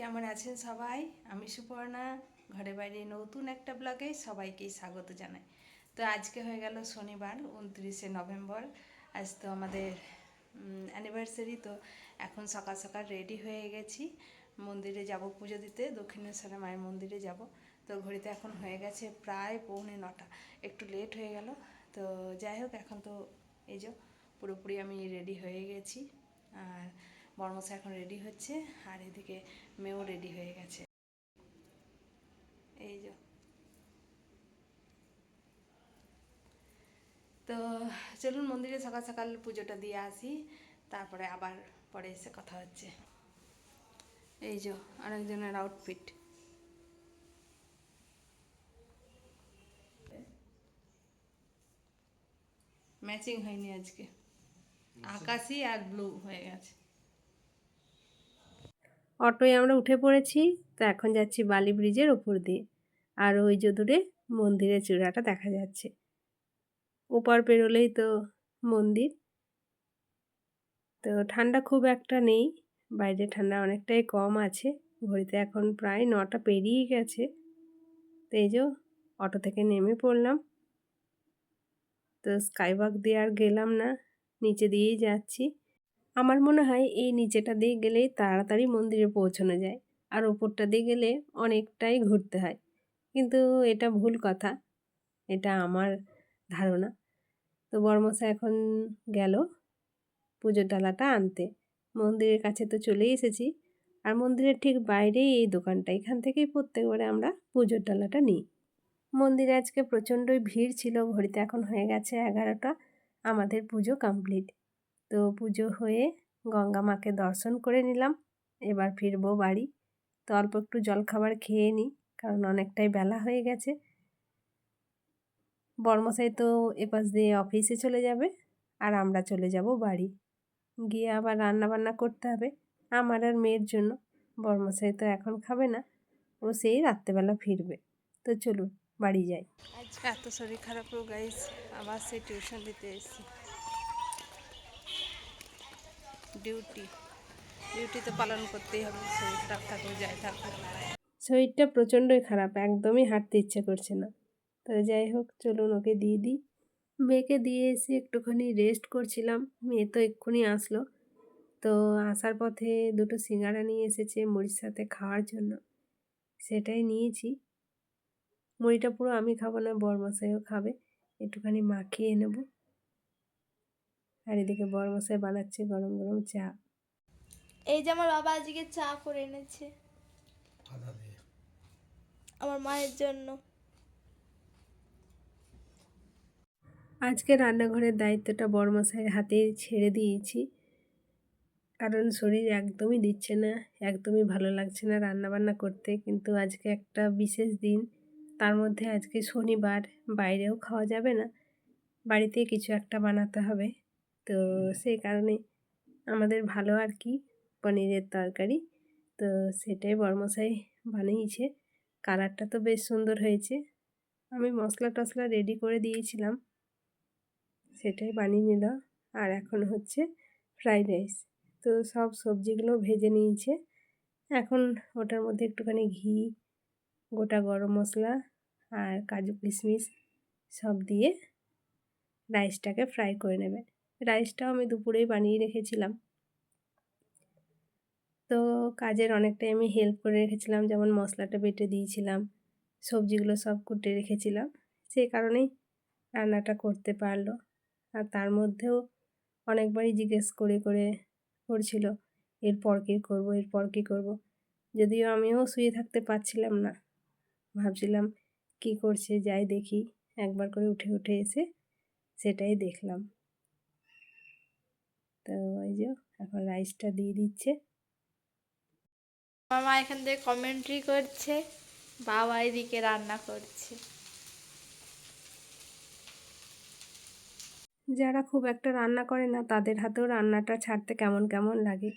কেমন আছেন সবাই? আমি সুপর্ণা, ঘরে বাইরে নতুন একটা ব্লগে সবাইকেই স্বাগত জানাই। তো আজকে হয়ে গেল শনিবার, উনত্রিশে নভেম্বর। আজ তো আমাদের অ্যানিভার্সারি তো এখন সকাল সকাল রেডি হয়ে গেছি। মন্দিরে যাব পুজো দিতে, দক্ষিণেশ্বরে মায়ের মন্দিরে যাব। তো ঘড়িতে এখন হয়ে গেছে প্রায় পৌনে নটা। একটু লেট হয়ে গেল। তো যাই হোক, এখন তো এই যে পুরোপুরি আমি রেডি হয়ে গেছি। আর বর্মশা এখন রেডি হচ্ছে আর এদিকে মেয়েও রেডি হয়ে গেছে। এই যে। তো চলুন মন্দিরে সকাল সকাল পুজোটা দিয়ে আসি তারপরে আবার পরে এসে কথা হচ্ছে। এই যে আরেকজনের আউটফিট ম্যাচিং হয়নি আজকে। আকাশি আর ব্লু হয়ে গেছে। অটোয় আমরা উঠে পড়েছি, তো এখন যাচ্ছি বালি ব্রিজের ওপর দিয়ে। আর ওই যে দূরে মন্দিরের চূড়াটা দেখা যাচ্ছে। ওপার পেরোলেই তো মন্দির। তো ঠান্ডা খুব একটা নেই, বাইরে ঠান্ডা অনেকটাই কম আছে। ঘড়িতে এখন প্রায় নটা পেরিয়ে গেছে। তো এই যে অটো থেকে নেমে পড়লাম। তো স্কাইওয়াক দিয়ে আর গেলাম না, নিচে দিয়েই যাচ্ছি। আমার মনে হয় এই নিচেটা দিয়ে গেলেই তাড়াতাড়ি মন্দিরে পৌঁছানো যায় আর ওপরটা দিয়ে গেলে অনেকটাই ঘুরতে হয়। কিন্তু এটা ভুল কথা, এটা আমার ধারণা। তো বর্মশা এখন গেল পুজোর ডালাটা আনতে। মন্দিরের কাছে তো চলেই এসেছি আর মন্দিরের ঠিক বাইরেই এই দোকানটা, এখান থেকেই প্রত্যেকবারে আমরা পুজোর ডালাটা নিই। মন্দিরে আজকে প্রচণ্ডই ভিড় ছিল, ঘড়িতে এখন হয়ে গেছে এগারোটা, আমাদের পুজো কমপ্লিট তো পুজো হয়ে গঙ্গা মাকে দর্শন করে নিলাম। এবার ফিরবো বাড়ি। তো অল্প একটু জলখাবার খেয়ে নিই, কারণ অনেকটাই বেলা হয়ে গেছে। বর্মশাই তো এপাশ দিয়ে অফিসে চলে যাবে, আর আমরা চলে যাব বাড়ি। গিয়ে আবার রান্না বান্না করতে হবে, আমার আর মেয়ের জন্য। বর্মশাই তো এখন খাবে না, ও সেই রাত্রেবেলা ফিরবে। তো চলুন, বাড়ি যাই। আজকে এত শরীর খারাপ হয়ে গাইস আবার সে টিউশন দিতে এসেছি। ডিউটি। ডিউটি তো পালন করতেই হবে শরীর খারাপ থাকুক, যাই থাকুক। শরীরটা প্রচণ্ডই খারাপ, একদমই হাঁটতে ইচ্ছে করছে না। তো যাই হোক, চলুন ওকে দিয়ে দিই। মেয়েকে দিয়ে এসে একটুখানি রেস্ট করছিলাম, মেয়ে তো এক্ষুনি আসলো। তো আসার পথে দুটো সিঙ্গারা নিয়ে এসেছে মুড়ির সাথে খাওয়ার জন্য। সেটাই নিয়েছি। মুড়িটা পুরো আমি খাব না বরমশাইও খাবে। একটুখানি মাখিয়ে নেব। আর এদিকে বরমশাই বানাচ্ছে গরম গরম চা। এই যে আমার বাবা আজকে চা করে এনেছে। আমার মায়ের জন্য। আজকে রান্নাঘরের দায়িত্বটা বড়মশাইয়ের হাতে ছেড়ে দিয়েছি। কারণ শরীর একদমই দিচ্ছে না একদমই ভালো লাগছে না রান্নাবান্না করতে। কিন্তু আজকে একটা বিশেষ দিন তার মধ্যে আজকে শনিবার বাইরেও খাওয়া যাবে না। বাড়িতে কিছু একটা বানাতে হবে। তো সেই কারণে আমাদের ভালো আর কি, পনিরের তরকারি। তো সেটাই বড়মশাই বানিয়েছে। কালারটা তো বেশ সুন্দর হয়েছে। আমি মশলা টশলা রেডি করে দিয়েছিলাম। সেটাই বানিয়ে নিল। আর এখন হচ্ছে ফ্রাইড রাইস তো সব সবজিগুলো ভেজে নিয়েছে। এখন ওটার মধ্যে একটুখানি ঘি, গোটা গরম মশলা আর কাজু কিশমিশ সব দিয়ে রাইসটাকে ফ্রাই করে নেবে। রাইসটাও আমি দুপুরেই বানিয়ে রেখেছিলাম। তো কাজের অনেকটাই আমি হেল্প করে রেখেছিলাম, যেমন মশলাটা বেটে দিয়েছিলাম, সবজিগুলো সব কুটে রেখেছিলাম। সেই কারণেই রান্নাটা করতে পারল। আর তার মধ্যেও অনেকবারই জিজ্ঞেস করে করে করছিল, এরপর কী করব, এরপর কী করব? যদিও আমিও শুয়ে থাকতে পারছিলাম না। ভাবছিলাম, কি করছে, যাই দেখি। একবার করে উঠে উঠে এসে সেটাই দেখলাম। তো ওই যে এখন রাইসটা দিয়ে দিচ্ছে। আমার মা এখান থেকে কমেন্ট্রি করছে বাবা এদিকে রান্না করছে। যারা খুব একটা রান্না করে না তাদের হাতেও রান্নাটা ছাড়তে কেমন কেমন লাগে।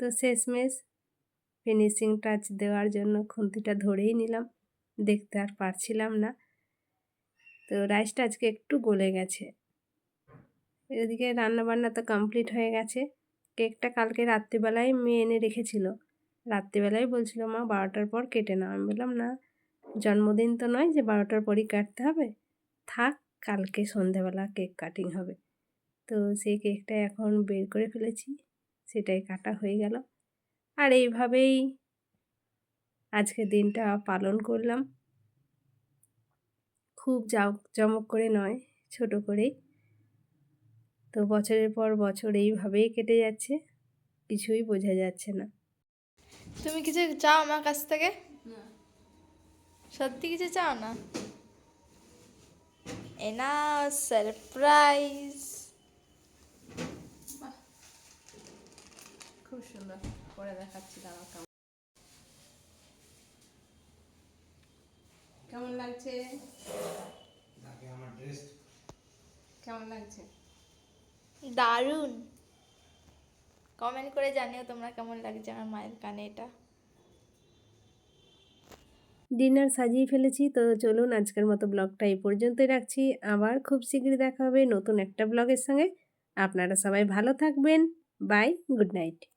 তো শেষমেশ ফিনিশিং টাচ দেওয়ার জন্য খুন্তিটা ধরেই নিলাম। দেখতে আর পারছিলাম না। তো রাইসটা আজকে একটু গলে গেছে। এদিকে রান্না বান্না তো কমপ্লিট হয়ে গেছে। কেকটা কালকে রাত্রিবেলায় মেয়ে এনে রেখেছিল। রাত্রিবেলায় বলছিল, মা, বারোটার পর কেটে নাও। আমি বললাম, না, জন্মদিন তো নয় যে বারোটার পরই কাটতে হবে। থাক, কালকে সন্ধেবেলা কেক কাটিং হবে। তো সেই কেকটা এখন বের করে ফেলেছি, সেটাই কাটা হয়ে গেল। আর এইভাবেই আজকে দিনটা পালন করলাম। খুব জাঁকজমক করে নয়, ছোট করেই। তো বছরের পর বছর এইভাবেই কেটে যাচ্ছে কিছুই বোঝা যাচ্ছে না। তুমি কিছু চাও আমার কাছ থেকে? সত্যি কিছু চাও না? এনা সারপ্রাইজ খুব সুন্দর করে দেখাচ্ছি দাঁড়াও কেমন। কেমন লাগছে? কেমন লাগছে? দারুণ। কমেন্ট করে জানিও তোমরা কেমন লাগছে আমার মায়ের কানে এটা। ডিনার সাজিয়ে ফেলেছি তো চলুন আজকের মতো ব্লগটা এই পর্যন্তই রাখছি। আবার খুব শীঘ্রই দেখা হবে নতুন একটা ব্লগের সঙ্গে। আপনারা সবাই ভালো থাকবেন। Bye good night